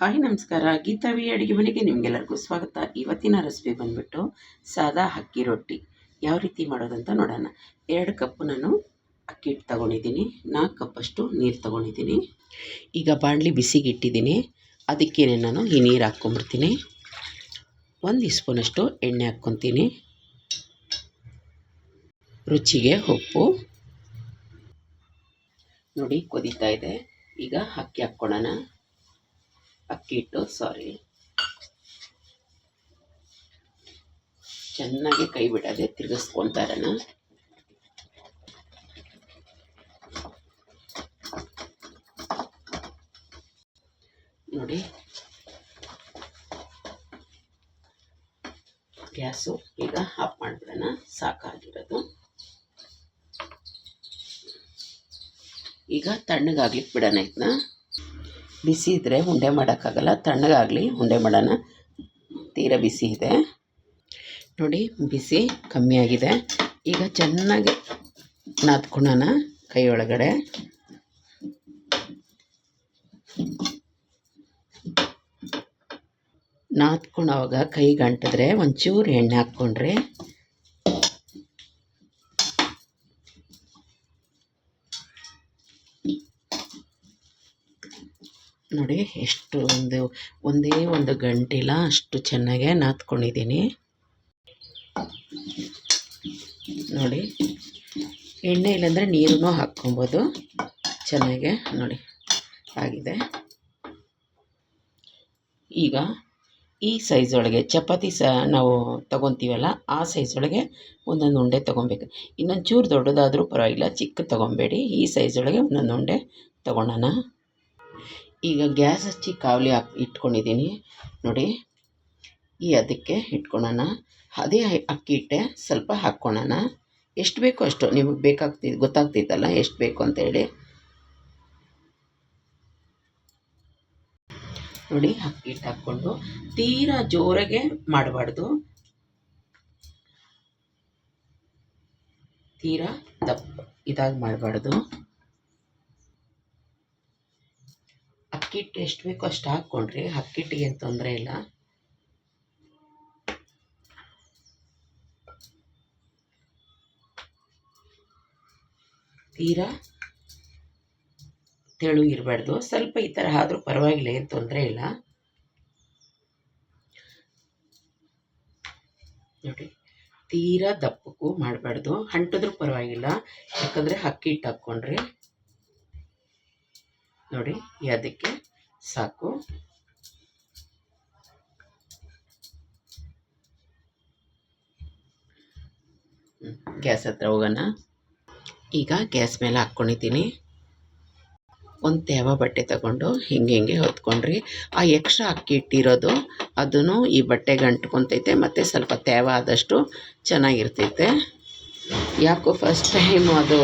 Hi ನಮಸ್ಕಾರ. ಗೀತಾವಿ ಅಡುಗೆ ಮನೆಗೆ ನಿಮಗೆಲ್ಲರಿಗೂ ಸ್ವಾಗತ. ಇವತ್ತಿನ ರೆಸಿಪಿ ಬಂದುಬಿಟ್ಟು ಸಾದಾ ಅಕ್ಕಿ ರೊಟ್ಟಿ. ಯಾವ ರೀತಿ ಮಾಡೋದಂತ ನೋಡೋಣ. ಎರಡು ಕಪ್ಪು ನಾನು ಅಕ್ಕಿ ಹಿಟ್ಟು ತೊಗೊಂಡಿದ್ದೀನಿ. ನಾಲ್ಕು ಕಪ್ಪಷ್ಟು ನೀರು ತೊಗೊಂಡಿದ್ದೀನಿ. ಈಗ ಬಾಣಲಿ ಬಿಸಿಗೆ ಇಟ್ಟಿದ್ದೀನಿ. ಅದಕ್ಕೇನೆ ನಾನು ಈ ನೀರು ಹಾಕ್ಕೊಂಬಿಡ್ತೀನಿ ಒಂದು ಸ್ಪೂನಷ್ಟು ಎಣ್ಣೆ ಹಾಕ್ಕೊತೀನಿ. ರುಚಿಗೆ ಉಪ್ಪು. ನೋಡಿ, ಕುದೀತಾ ಇದೆ. ಈಗ ಅಕ್ಕಿ ಹಾಕ್ಕೊಳ್ಳೋಣ. ಅಕ್ಕಿ ಹಿಟ್ಟು ಸಾರಿ ಚೆನ್ನಾಗಿ ಕೈ ಬಿಡದೆ ತಿರುಗಿಸ್ಕೊತಾ ನೋಡಿ. ಗ್ಯಾಸು ಈಗ ಆಫ್ ಮಾಡಿಬಿಡೋಣ. ಸಾಕಾಗಿರೋದು. ಈಗ ತಣ್ಣಗಾಗ್ಲಿಕ್ಕೆ ಬಿಡೋಣ ಇದನ್ನ. ಬಿಸಿ ಇದ್ದರೆ ಉಂಡೆ ಮಾಡೋಕ್ಕಾಗಲ್ಲ, ತಣ್ಣಗಾಗಲಿ ಉಂಡೆ ಮಾಡೋಣ. ತೀರ ಬಿಸಿ ಇದೆ. ನೋಡಿ, ಬಿಸಿ ಕಮ್ಮಿಯಾಗಿದೆ ಈಗ ಚೆನ್ನಾಗಿ ನಾದ್ಕೊಳ್ಳೋಣ ಕೈಯೊಳಗಡೆ. ನಾದ್ಕೊಂಡಾಗ ಕೈ ಗಂಟಿದ್ರೆ ಒಂಚೂರು ಎಣ್ಣೆ ಹಾಕ್ಕೊಂಡ್ರೆ ನೋಡಿ, ಎಷ್ಟು ಒಂದು, ಒಂದೇ ಒಂದು ಗಂಟಿಲ್ಲ ಅಷ್ಟು ಚೆನ್ನಾಗೆ ನಾದ್ಕೊಂಡಿದ್ದೀನಿ. ನೋಡಿ, ಎಣ್ಣೆ ಇಲ್ಲಾಂದರೆ ನೀರನ್ನು ಹಾಕ್ಕೊಬೋದು. ಚೆನ್ನಾಗೆ, ನೋಡಿ, ಆಗಿದೆ. ಈಗ ಈ ಸೈಜ್ ಒಳಗೆ ಚಪಾತಿ ಸಹ ನಾವು ತೊಗೊತೀವಲ್ಲ, ಆ ಸೈಜ್ ಒಳಗೆ ಒಂದೊಂದು ಉಂಡೆ ತೊಗೊಬೇಕು. ಇನ್ನೊಂದು ಚೂರು ದೊಡ್ಡದಾದರೂ ಪರವಾಗಿಲ್ಲ, ಚಿಕ್ಕ ತೊಗೊಬೇಡಿ. ಈ ಸೈಜ್ ಒಳಗೆ ಒಂದೊಂದು ಉಂಡೆ ತೊಗೊಳೋಣ. ಈಗ ಗ್ಯಾಸ್ ಹಚ್ಚಿ ಕಾವಲಿ ಹಾಕಿ ಇಟ್ಕೊಂಡಿದ್ದೀನಿ ನೋಡಿ, ಈ ಅದಕ್ಕೆ ಇಟ್ಕೊಳ್ಳೋಣ ಅದೇ ಅಕ್ಕಿ ಹಿಟ್ಟೆ ಸ್ವಲ್ಪ ಹಾಕ್ಕೊಳ್ಳೋಣ ಎಷ್ಟು ಬೇಕೋ ಅಷ್ಟು. ನಿಮಗೆ ಬೇಕಾಗ್ತಿ ಗೊತ್ತಾಗ್ತಿತ್ತಲ್ಲ, ಎಷ್ಟು ಬೇಕು ಅಂತೇಳಿ ನೋಡಿ, ಅಕ್ಕಿ ಹಿಟ್ಟು ಹಾಕ್ಕೊಂಡು ತೀರಾ ಜೋರಾಗೆ ಮಾಡಬಾರ್ದು. ತೀರಾ ದಪ್ಪ ಇದಾಗಿ ಮಾಡಬಾರ್ದು. ಅಕ್ಕಿಟ್ಟು ಎಷ್ಟು ಬೇಕೋ ಅಷ್ಟು ಹಾಕ್ಕೊಂಡ್ರಿ ಅಕ್ಕಿಟ್ಟಿಗೆ ಏನು ತೊಂದರೆ ಇಲ್ಲ. ತೀರಾ ತೆಳು ಇರಬಾರ್ದು. ಸ್ವಲ್ಪ ಈ ಥರ ಆದರೂ ಪರವಾಗಿಲ್ಲ, ಏನು ತೊಂದರೆ ಇಲ್ಲ. ನೋಡಿ, ತೀರಾ ದಪ್ಪಕ್ಕೂ ಮಾಡಬಾರ್ದು. ಅಂಟಿದ್ರೂ ಪರವಾಗಿಲ್ಲ. ಯಾಕಂದರೆ ಅಕ್ಕಿ ಹಿಟ್ಟು ನೋಡಿ ಅದಕ್ಕೆ ಸಾಕು. ಗ್ಯಾಸ್ ಹತ್ರ ಹೋಗೋಣ. ಈಗ ಗ್ಯಾಸ್ ಮೇಲೆ ಹಾಕ್ಕೊಂಡಿದ್ದೀನಿ. ಒಂದು ತೇವ ಬಟ್ಟೆ ತಗೊಂಡು ಹಿಂಗೆ ಹಿಂಗೆ ಹೊತ್ಕೊಂಡ್ರಿ. ಆ ಎಕ್ಸ್ಟ್ರಾ ಅಕ್ಕಿ ಇಟ್ಟಿರೋದು, ಅದನ್ನು ಈ ಬಟ್ಟೆಗೆ ಅಂಟ್ಕೊತೈತೆ, ಮತ್ತು ಸ್ವಲ್ಪ ತೇವ ಆದಷ್ಟು ಚೆನ್ನಾಗಿರ್ತೈತೆ. ಯಾಕೋ ಫಸ್ಟ್ ಟೈಮ್ ಅದು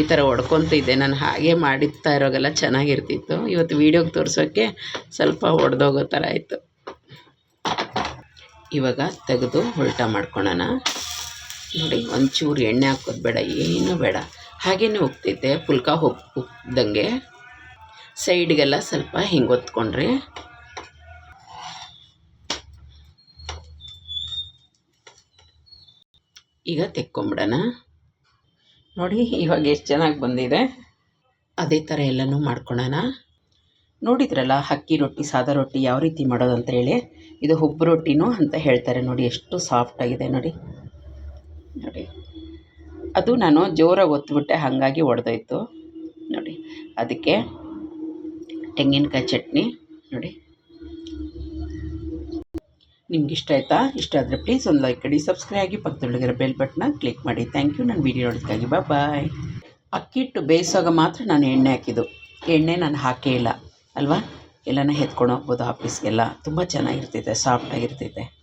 ಈ ಥರ ಹೊಡ್ಕೊತಿದ್ದೆ. ನಾನು ಹಾಗೆ ಮಾಡಿರ್ತಾ ಇರೋಗೆಲ್ಲ ಚೆನ್ನಾಗಿರ್ತಿತ್ತು. ಇವತ್ತು ವೀಡಿಯೋಗೆ ತೋರಿಸೋಕ್ಕೆ ಸ್ವಲ್ಪ ಒಡೆದೋಗೋ ಥರ ಆಯಿತು. ಇವಾಗ ತೆಗೆದು ಉಲ್ಟಾ ಮಾಡ್ಕೊಳ್ಳೋಣ ನೋಡಿ, ಒಂಚೂರು ಎಣ್ಣೆ ಹಾಕೋದು ಬೇಡ, ಏನೂ ಬೇಡ. ಹಾಗೇ ಹೋಗ್ತೈತೆ ಪುಲ್ಕ ಹೋಗಿ ಉಕ್ಕಿದಂಗೆ ಸೈಡ್ಗೆಲ್ಲ ಸ್ವಲ್ಪ ಹಿಂಗೆ ಒತ್ಕೊಂಡ್ರೆ ಈಗ ತೆಕ್ಕೊಂಬಿಡೋಣ. ನೋಡಿ, ಇವಾಗ ಎಷ್ಟು ಚೆನ್ನಾಗಿ ಬಂದಿದೆ. ಅದೇ ಥರ ಎಲ್ಲನೂ ಮಾಡ್ಕೊಳ್ಳೋಣ ನೋಡಿದ್ರಲ್ಲ, ಅಕ್ಕಿ ರೊಟ್ಟಿ, ಸಾದಾ ರೊಟ್ಟಿ ಯಾವ ರೀತಿ ಮಾಡೋದು ಅಂತ ಹೇಳಿ. ಇದು ಹುಬ್ಬು ರೊಟ್ಟಿನೂ ಅಂತ ಹೇಳ್ತಾರೆ ನೋಡಿ, ಎಷ್ಟು ಸಾಫ್ಟಾಗಿದೆ ನೋಡಿ. ನೋಡಿ. ಅದು ನಾನು ಜೋರಾಗಿ ಒತ್ತುಬಿಟ್ಟೆ ಹಾಗಾಗಿ ಒಡೆದೋಯ್ತು. ನೋಡಿ, ಅದಕ್ಕೆ ತೆಂಗಿನಕಾಯಿ ಚಟ್ನಿ, ನೋಡಿ. ನಿಮ್ಗೆ ಇಷ್ಟ ಆಯಿತಾ? ಇಷ್ಟ ಆದರೆ ಪ್ಲೀಸ್ ಒಂದು ಲೈಕ್ ಕಡಿ ಸಬ್ಸ್ಕ್ರೈಬ್ ಆಗಿ ಪಕ್ಕದೊಳಗಿರೋ ಬೆಲ್ ಬಟ್ನ ಕ್ಲಿಕ್ ಮಾಡಿ. ಥ್ಯಾಂಕ್ ಯು ನಾನು ವೀಡಿಯೋ ನೋಡೋದಕ್ಕಾಗಿ ಬಾ ಬಾಯ್ ಅಕ್ಕಿಟ್ಟು ಮಾತ್ರ ನಾನು ಎಣ್ಣೆ ಹಾಕಿದ್ದು. ಎಣ್ಣೆ ನಾನು ಹಾಕೇ ಇಲ್ಲ. ಅಲ್ವಾ? ಎಲ್ಲನ ಎತ್ಕೊಂಡು ಹೋಗ್ಬೋದು ಆಫೀಸ್ಗೆಲ್ಲ ತುಂಬ ಚೆನ್ನಾಗಿರ್ತೈತೆ ಸಾಫ್ಟಾಗಿರ್ತೈತೆ